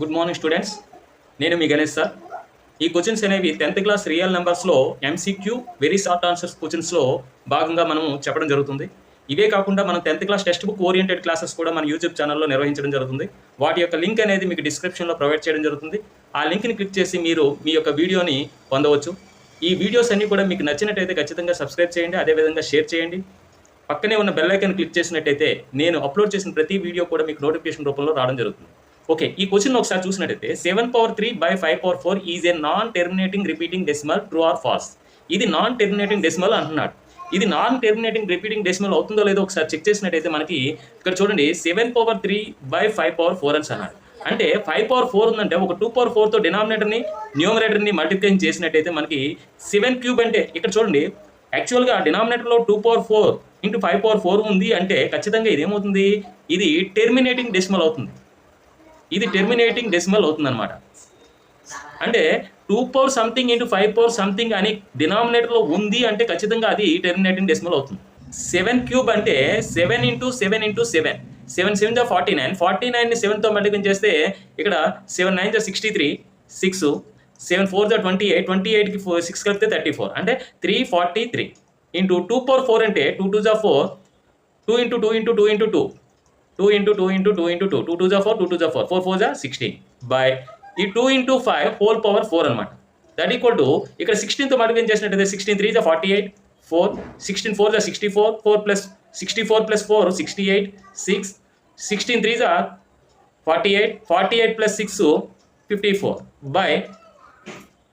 Good morning students నేను మీ Ganesh sir. ఈ క్వశ్చన్స్ అనేవి టెన్త్ క్లాస్ రియల్ నెంబర్స్లో ఎంసీక్యూ వెరీ షార్ట్ ఆన్సర్స్ క్వశ్చన్స్లో భాగంగా మనం చెప్పడం జరుగుతుంది. ఇవే కాకుండా మనం tenth class text book oriented classes కూడా మన యూట్యూబ్ ఛానల్లో నిర్వహించడం జరుగుతుంది. వాటి యొక్క లింక్ అనేది మీకు డిస్క్రిప్షన్లో ప్రొవైడ్ చేయడం జరుగుతుంది. ఆ లింక్ని క్లిక్ చేసి మీరు మీ యొక్క వీడియోని పొందవచ్చు. ఈ వీడియోస్ అన్నీ కూడా మీకు నచ్చినట్టయితే ఖచ్చితంగా సబ్స్క్రైబ్ చేయండి అదేవిధంగా షేర్ చేయండి. పక్కనే ఉన్న బెల్ ఐకాన్ క్లిక్ చేసినట్టయితే నేను అప్లోడ్ చేసిన ప్రతి వీడియో కూడా మీకు నోటిఫికేషన్ రూపంలో రావడం జరుగుతుంది. ఓకే ఈ క్వశ్చన్ ఒకసారి చూసినట్టయితే seven power three by five power four is a non terminating repeating decimal true or false ఇది నాన్ టెర్మినేటింగ్ డెసిమల్ అంటున్నాడు. ఇది నాన్ టెర్మినేటింగ్ రిపీటింగ్ డెసిమల్ అవుతుందో లేదో ఒకసారి చెక్ చేసినట్టయితే మనకి ఇక్కడ చూడండి seven power three by five power four అని అన్నాడు. అంటే ఫైవ్ పవర్ ఫోర్ ఉందంటే ఒక టూ పవర్ ఫోర్తో డినామినేటర్ని న్యూమరేటర్ని మల్టిప్లికేషన్ చేసినట్టయితే మనకి సెవెన్ క్యూబ్ అంటే ఇక్కడ చూడండి యాక్చువల్గా డినామినేటర్లో two power four into five power four ఉంది అంటే ఖచ్చితంగా ఇది ఏమవుతుంది ఇది టెర్మినేటింగ్ డెసిమల్ అవుతుంది. ఇది టెర్మినేటింగ్ డెసిమల్ అవుతుంది అనమాట అంటే two power something into five power something అని డినామినేటర్లో ఉంది అంటే ఖచ్చితంగా అది టెర్మినేటింగ్ డెసిమల్ అవుతుంది. సెవెన్ క్యూబ్ అంటే seven into seven into seven seven seven జా ఫార్టీ నైన్ ఫార్టీ నైన్ని సెవెన్తో మల్టిప్లై చేస్తే ఇక్కడ సెవెన్ నైన్ జా sixty three six seven four జా ట్వంటీ ఎయిట్ ట్వంటీ ఎయిట్కి ఫోర్ సిక్స్ కలిపితే థర్టీ ఫోర్ అంటే three forty three into two power four అంటే టూ టూ జా four two into two into two into two two into two into two into two two two జా four two two జా four four four జా sixteen by ఈ two into five whole power four అనమాట that equal to ఇక్కడ సిక్స్టీన్తో multiply చేసినట్టయితే sixteen three జా forty eight four sixteen four జా sixty four four plus sixty four plus four sixty eight six sixteen three జా forty eight forty eight plus six fifty four by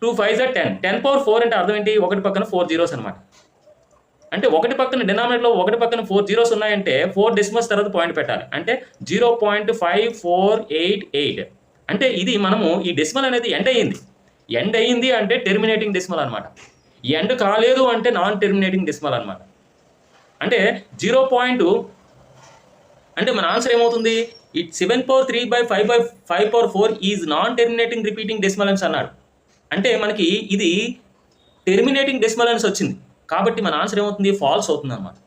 two five జా ten ten power four అంటే అర్థం ఏంటి? ఒకటి పక్కన four zeros అనమాట అంటే ఒకటి పక్కన డినామినేట్లో ఒకటి పక్కన ఫోర్ జీరోస్ ఉన్నాయంటే ఫోర్ డెసిమల్స్ తర్వాత పాయింట్ పెట్టాలి. అంటే zero point five four eight eight అంటే ఇది మనము ఈ డెసిమల్ అనేది ఎండ్ అయ్యింది. ఎండ్ అయ్యింది అంటే టెర్మినేటింగ్ డెసిమల్ అనమాట ఎండ్ కాలేదు అంటే నాన్ టెర్మినేటింగ్ డెసిమల్ అనమాట అంటే జీరో పాయింట్ అంటే మన ఆన్సర్ ఏమవుతుంది? It seven power three by five by five power four is non terminating repeating డెసిమలెన్స్ అన్నాడు. అంటే మనకి ఇది టెర్మినేటింగ్ డెసిమలెన్స్ వచ్చింది. కాబట్టి మన ఆన్సర్ ఏమవుతుంది? ఫాల్స్ అవుతుంది అనమాట